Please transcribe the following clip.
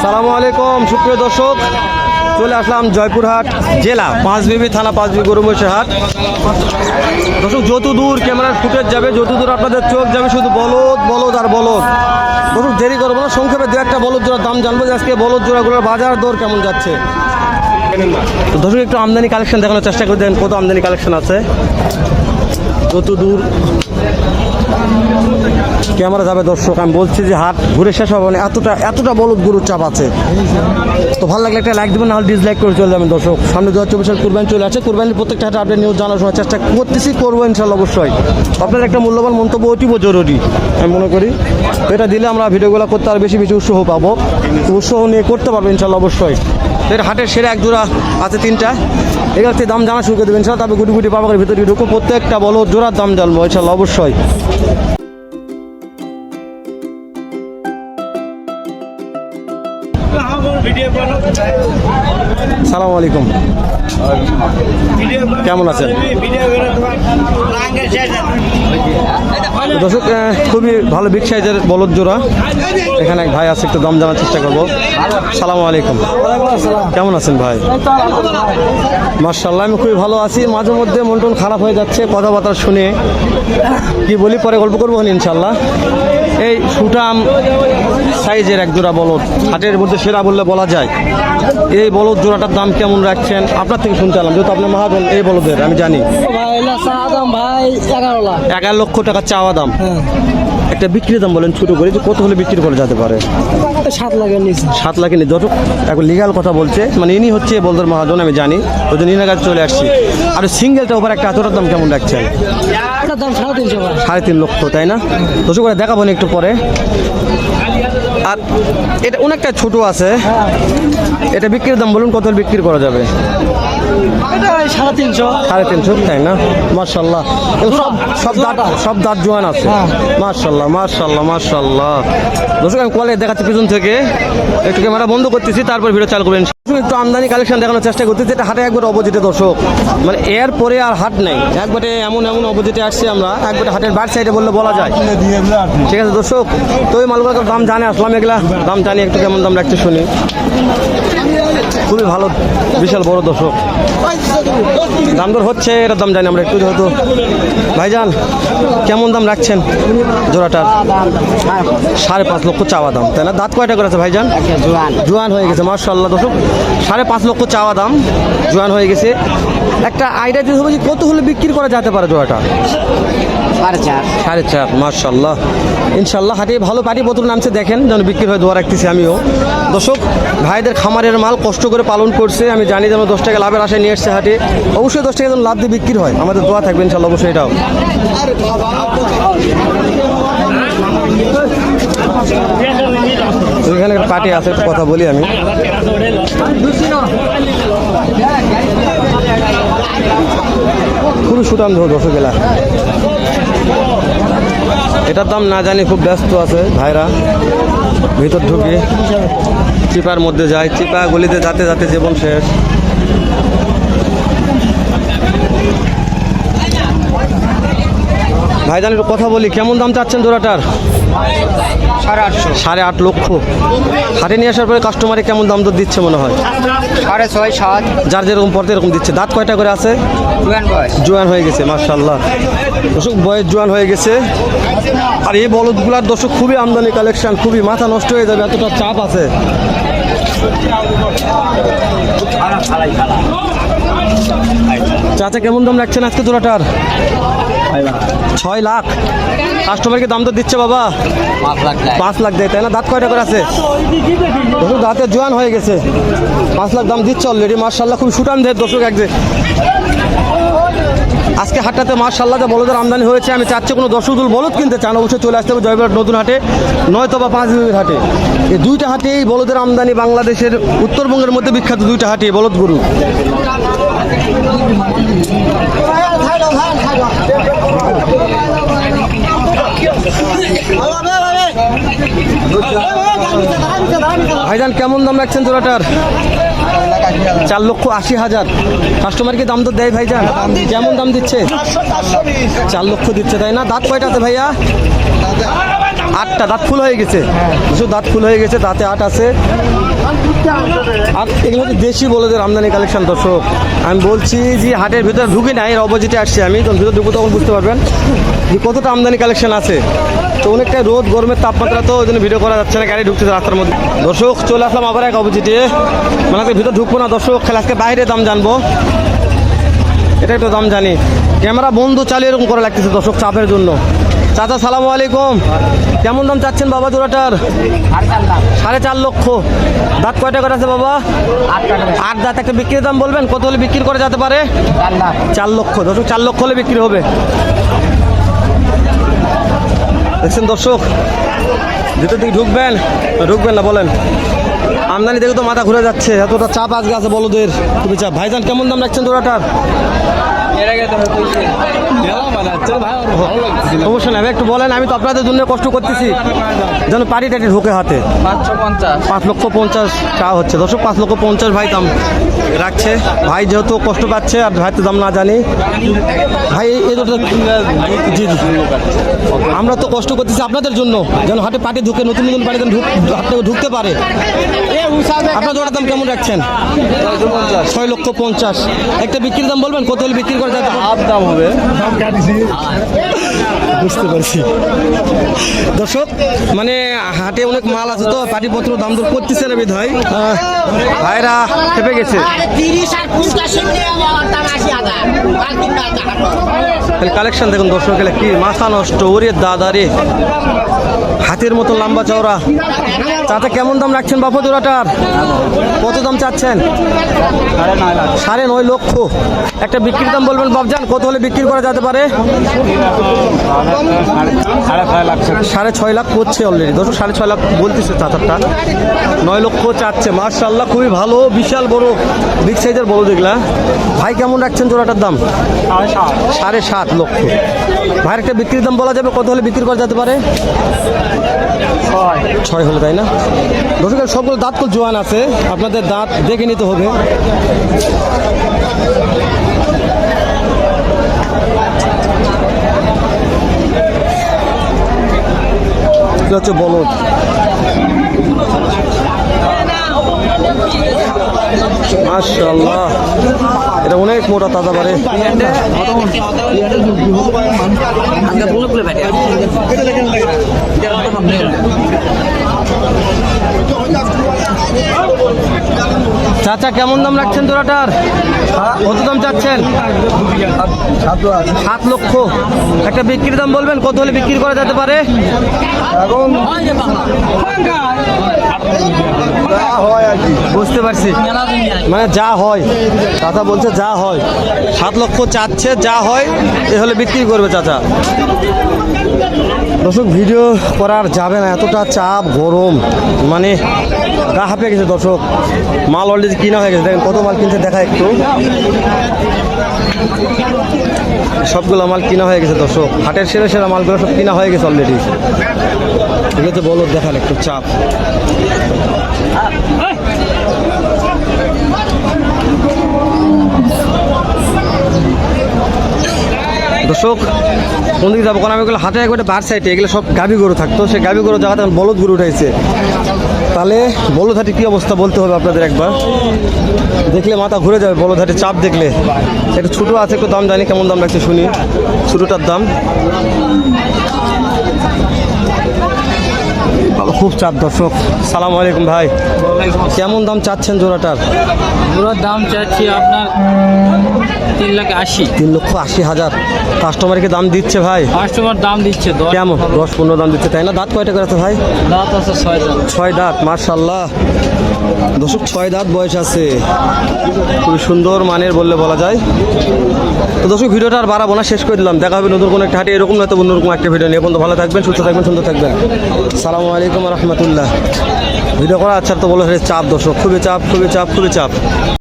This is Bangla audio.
আসসালামু আলাইকুম, সুপ্রিয় দর্শক। চলে আসলাম জয়পুরহাট জেলা, পাঁচবিবি থানা, পাঁচবিবি গরুমৈশের হাট। দর্শক যত দূর ক্যামেরার ফুটেজ যাবে যত দূর আপনাদের চোখ যাবে, শুধু বলদ বলদ আর বলদ। দর্শক, দেরি করব না, সংক্ষেপে দু একটা বলদ জোড়ার দাম জানব যে আজকে বলদ জোড়াগুলোর বাজার দর কেমন যাচ্ছে। দর্শক, একটু আমদানি কালেকশন দেখানোর চেষ্টা করে দেন, কত আমদানি কালেকশন আছে। যত দূর ক্যামেরা যাবে দর্শক, আমি বলছি যে হাট ঘুরে শেষ হবে না, এতটা এতটা বলদ গরুর চাপ আছে। তো ভালো লাগলে একটা লাইক দেবেন নাহলে ডিসলাইক করে চলে যাবেন দর্শক। সামনে দু হাজার চব্বিশ সাল কুরবানি চলে আছে কুরবানির প্রত্যেকটা হাটে আপডেট নিউজ জানার সময় চেষ্টা করতেছি, করব ইনশাল্লাহ অবশ্যই। আপনার একটা মূল্যবান মন্তব্য অতীব জরুরি। আমি মনে করি এটা দিলে আমরা ভিডিওগুলো করতে আরও বেশি বেশি উৎসাহ পাবো। উৎসাহ নিয়ে করতে পারব ইনশাল্লাহ অবশ্যই। এটা হাটের সেরা এক জোড়া আছে তিনটা। থেকে দাম জানা শুরু করে দেবেন। ইনশাল্লাহ তবে গুটি গুটি পাবাকের ভিতরে ঢুকো প্রত্যেকটা বলো জোড়ার দাম জানব ইনশাল্লাহ অবশ্যই। সালাম আলাইকুম। কেমন আছেন? দর্শক খুবই ভালো বিগ সাইজের বলদ জোড়া। এখানে এক ভাই আছে একটু দাম জানার চেষ্টা করব। সালাম আলাইকুম। কেমন আছেন ভাই? মার্শাল্লাহ আমি খুবই ভালো আছি। মাঝে মধ্যে মন টন খারাপ হয়ে যাচ্ছে কথাবার্তা শুনে। কি বলি পরে গল্প করব ইনশাল্লাহ এই সুটাম সাইজের এক জোড়া বলদ। হাটের মধ্যে সেরা বললে বলা যায়। এই বলদ জোড়াটার দাম কেমন রাখছেন? আপনার থেকে শুনতে পেলাম যেহেতু আপনি মহাজন এই বলদের আমি জানি। এগারো লক্ষ টাকা চাওয়া দাম। হ্যাঁ। একটা বিক্রির দাম বলেন ছোট করে যে কত হলে বিক্রি করা যেতে পারে? সাত লাখের নিচে। সাত লাখের নিচে। যত এখন লিগাল কথা বলছে মানে ইনি হচ্ছে বলদার মহাজন আমি জানি। ওই জন্য ইনার কাছে চলে আসছি। আর সিঙ্গেলটা ওপর একটা আতরের দাম কেমন রাখছেন? দাম সাড়ে তিনশো সাড়ে তিন লক্ষ তাই না? দর্শক করে দেখাবো না একটু পরে। আর এটা অনেকটা ছোট আছে। এটা বিক্রির দাম বলুন কত বিক্রি করা যাবে? সাড়ে তিনশো। সাড়ে তিনশো তাই না? মার্শাল্লাহ সব সব দাঁত সব দাঁত জোয়ান আছে। হ্যাঁ। মার্শাল্লাহ মার্শাল্লাহ মার্শাল্লাহ দর্শক আমি কলে দেখাচ্ছি পিছন থেকে। একটু ক্যামেরা বন্ধ করতেছি তারপর ভিডিও চালু করবেন। একটু আমদানি কালেকশন দেখানোর চেষ্টা করতেছি এটা হাটে একবার অপোজিটে দর্শক। মানে এর পরে আর হাট নেই। একবারে এমন এমন অপোজিটে আসছি আমরা। একবারে হাটের বার সাইডে বললে বলা যায়। ঠিক আছে দর্শক। তো ওই মালগুলোর দাম জানে আসলাম এগুলা দাম জানি, একটু কেমন দাম রাখতে শুনি। খুবই ভালো, বিশাল বড় দর্শক। দাম দর হচ্ছে, এটার দাম জানি আমরা একটু যেহেতু। ভাইজান, কেমন দাম রাখছেন জোড়াটার? সাড়ে পাঁচ লক্ষ চাওয়া দাম, তাই না? দাঁত কয়টা করেছে ভাইজান? জোয়ান হয়ে গেছে মার্শাল্লাহ দর্শক। সাড়ে পাঁচ লক্ষ চাওয়া দাম, জোয়ান হয়ে গেছে। একটা আইডিয়া দিতে হবে যে কত হলে বিক্রি করা যেতে পারে জোড়াটা? সাড়ে চার। মার্শাল্লাহ ইনশাল্লাহ হাটে ভালো পাটি পত্র নামছে, দেখেন যেন বিক্রি হয় দোয়া রাখতেছি আমিও। দর্শক, ভাইদের খামারের মাল কষ্ট করে পালন করছে, আমি জানি যেন দশ টাকা লাভের আশায় নিয়ে এসছে হাটে। অবশ্যই দশ টাকা যেন লাভ দিয়ে বিক্রি হয়, আমাদের দোয়া থাকবে ইনশাল্লাহ অবশ্যই এটাও। এখানে পার্টি আছে কথা বলি আমি। খুবই সুটাম ধর দর্শক এলা এটার দাম না জানি, খুব ব্যস্ত আছে ভাইরা। ভিতর ঢুকে চিপার মধ্যে যায়। চিপা গলিতে যাতে যাতে জীবন শেষ। ভাইজান, একটু কথা বলি, কেমন দাম চাচ্ছেন জোড়াটার? সাড়ে আটশো। সাড়ে আট লক্ষ। হাটে নিয়ে আসার পরে কাস্টমারে কেমন দাম দর দিচ্ছে মনে হয়? সাড়ে ছয় সাত। যার যেরকম পড়তে এরকম দিচ্ছে। দাঁত কয়টা করে আছে? জোয়ান হয়ে গেছে মার্শাল্লাহ দর্শক বয়স জোয়ান হয়ে গেছে। আর এই বলদগুলার দর্শক খুবই আমদানি কালেকশন খুবই মাথা নষ্ট হয়ে যাবে এতটা চাপ আছে। চাচা কেমন দাম রাখছেন আজকে জোড়াটার? ছয় লাখ। কাস্টমারকে দাম তো দিচ্ছে বাবা। পাঁচ লাখ দেয়। তাই না? দাঁত কয়টা করে আছে? দর্শক দাঁতের জোয়ান হয়ে গেছে। পাঁচ লাখ দাম দিচ্ছে অলরেডি মার্শাল্লাহ খুব সুটান দেয় দর্শক এক যে। আজকে হাটটাতে মার্শাল্লাহ যা বলদের আমদানি হয়েছে আমি চাচ্ছি কোনো দর্শকদুল বলদ কিনতে চান অবশ্যই চলে আসতে হবে জয়পুরহাট নতুন হাটে নয়তো বা পাঁচ বিবির হাটে। এই দুইটা হাটেই বলদের আমদানি বাংলাদেশের উত্তরবঙ্গের মধ্যে বিখ্যাত দুইটা হাটে বলদ গরু। ভাইজান, কেমন দাম রাখছেন জোড়াটার? চার লক্ষ আশি হাজার। কাস্টমারকে দাম তো দেয় ভাইজান? কেমন দাম দিচ্ছে। চার লক্ষ দিচ্ছে, তাই না? দাঁত কয়টাতে ভাইয়া? আটটা। দাঁত ফুল হয়ে গেছে। কিছু দাঁত ফুল হয়ে গেছে, দাঁতে আট আছে। আর এগুলো হচ্ছে দেশি বলেদের আমদানি কালেকশন দর্শক। আমি বলছি যে হাটের ভিতরে ঢুকি নাই, এর অপোজিটে আসছি আমি। তখন ভিতরে ঢুকবো তখন বুঝতে পারবেন যে কতটা আমদানি কালেকশন আছে। তো অনেকটা রোদ গরমের তাপমাত্রা তো ওই জন্য ভিডিও করা যাচ্ছে না গাড়ি ঢুকতেছে রাস্তার মধ্যে। দর্শক চলে আসলাম আবার এক অপোজিটে মানে আজকে ভিতরে ঢুকবো না দর্শক খেলা আজকে বাইরে দাম জানব। এটা একটু দাম জানি। ক্যামেরা বন্ধ চালিয়ে এরকম করা লাগতেছে দর্শক চাপের জন্য। চাচা সালামু আলাইকুম। কেমন দাম চাচ্ছেন বাবা জোড়াটার? সাড়ে চার লক্ষ। দাঁত কয়টা করে আছে বাবা? আট দাঁত। একটা বিক্রির দাম বলবেন? কত হলে বিক্রি করে যেতে পারে? চার লক্ষ। দর্শক চার লক্ষ হলে বিক্রি হবে। দেখছেন দর্শক, ভিতর দিকে ঢুকবেন? ঢুকবেন না, বলেন। আমদানি দেখে তো মাথা ঘুরে যাচ্ছে, এতটা চাপ আজকে আছে বলদের। তুমি চাপ। ভাইজান, কেমন দাম রাখছেন জোড়াটার? অবশ্যই না একটু বলেন আমি তো আপনাদের জন্য কষ্ট করতেছি। যেন পাটি টাটি ঢুকে হাতে। পাঁচ লক্ষ পঞ্চাশ টাকা হচ্ছে। দর্শক পাঁচ লক্ষ পঞ্চাশ ভাই দাম রাখছে। ভাই যেহেতু কষ্ট পাচ্ছে আর ভাই তো দাম না জানি। ভাই এই- এই দুটো জি জি। আমরা তো কষ্ট করতেছি আপনাদের জন্য। যেন হাটে পাটি ঢুকে নতুন নতুন পাটি হাটে ঢুকতে পারে। আপনার জোড়ার দাম কেমন রাখছেন? ছয় লক্ষ পঞ্চাশ। একটা বিক্রির দাম বলবেন? কত হলে বিক্রি করে যাতে হাফ দাম হবে। বুঝতে পারছি। দর্শক মানে হাটে অনেক মাল আছে তো পাটিপত্র দাম দর করতেছে না বিধায়। আহ, ভাইরা খেপে গেছে। কালেকশন দেখুন দর্শক কি মাথা নষ্ট ওরে দাদা রে। হাতের মতো লম্বা চওড়া। তাতে কেমন দাম রাখছেন বাপু জোড়াটার কত দাম চাচ্ছেন? সাড়ে নয় লক্ষ। একটা বিক্রির দাম বলবেন বাবজান কত হলে বিক্রি করা যেতে পারে? সাড়ে ছয় লাখ করছে অলরেডি দশ সাড়ে ছয় লাখ বলতেছে চাচারটা। নয় লক্ষ চাচ্ছে। মার্শাল্লাহ খুবই ভালো, বিশাল বড় বিগ সাইজের বড় দেখলা ভাই, কেমন রাখছেন জোড়াটার দাম? সাড়ে সাত লক্ষ। ভাইয়ের একটা বিক্রির দাম বলা যাবে, কত হলে বিক্রি করা যেতে পারে? ছয় হলে, তাই না? দর্শকের সবগুলো দাঁত তো জোয়ান আছে। আপনাদের দাঁত দেখে নিতে হবে। হচ্ছে বলদ। মাশাল্লাহ এটা অনেক মোটা তাজা পারে Oh! চাচা কেমন দাম রাখছেন তোরাটার? কত দাম চাচ্ছেন? সাত লক্ষ। একটা বিক্রির দাম বলবেন কত হলে বিক্রি করা যেতে পারে? বুঝতে পারছি। মানে যা হয় চাচা বলছে যা হয়। সাত লক্ষ চাচ্ছে যা হয় এ হলে বিক্রি করবে চাচা। দর্শক ভিডিও করার যাবে না এতটা চাপ গরম। মানে গা হাঁপে গেছে দর্শক। মাল অলরেডি কিনা হয়ে গেছে। দেখেন কত মাল কিনছে দেখা একটু। সবগুলো মাল কিনা হয়ে গেছে, দর্শক। হাটের সেরা সেরা মালগুলো সব কিনা হয়ে গেছে অলরেডি এগুলো তো বলো দেখান একটু চাপ। দর্শক কোন দিকে যাব? কারণ আমি এগুলো হাতে একবার বার সাইডে এগুলো সব গাভি গরু থাকতো সে গাভি গরু জায়গাতে এখন বলদ গরু উঠাইছে। তাহলে বলদহাটি কী অবস্থা বলতে হবে আপনাদের একবার? দেখলে মাথা ঘুরে যাবে, বলদ বলদহাটি চাপ দেখলে। একটু ছোটো আছে, একটু দাম জানি, কেমন দাম লাগছে শুনি। ছোটোটার দাম। খুব চাপ দর্শক। সালাম আলাইকুম ভাই। কেমন দাম চাচ্ছেন জোড়াটার? জোড়ার দাম চাচ্ছি আপনার তিন লাখ আশি। তিন লক্ষ আশি হাজার। কাস্টমারকে দাম দিচ্ছে ভাই? কাস্টমার দাম দিচ্ছে কেমন? দশ পনেরো দাম দিচ্ছে তাই না? দাঁত কয়টা করেছে ভাই? দাঁত আছে ছয় দাঁত। ছয় দাঁত মার্শাল্লাহ দশক ছয় দাঁত বয়স আছে? খুবই সুন্দর মানের বললে বলা যায়। তো দর্শক, ভিডিওটা আর বাড়াবো না, শেষ করে দিলাম। দেখা হবে নতুন কোনো একটা হাটে, এরকম নয়তো অন্যরকম একটা ভিডিও নিয়ে। বন্ধু, ভালো থাকবেন, সুস্থ থাকবেন, সুন্দর থাকবেন। সালামু আলাইকুম রহমতুল্লাহ। ভিডিও করা আচ্ছা তো বলে চাপ দর্শক, খুবই চাপ খুবই চাপ খুবই চাপ।